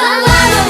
la la la.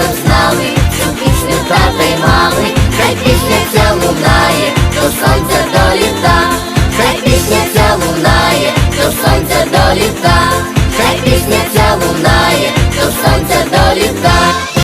Співайте разом з цю пісню тата й мами, хай пісня ця лунає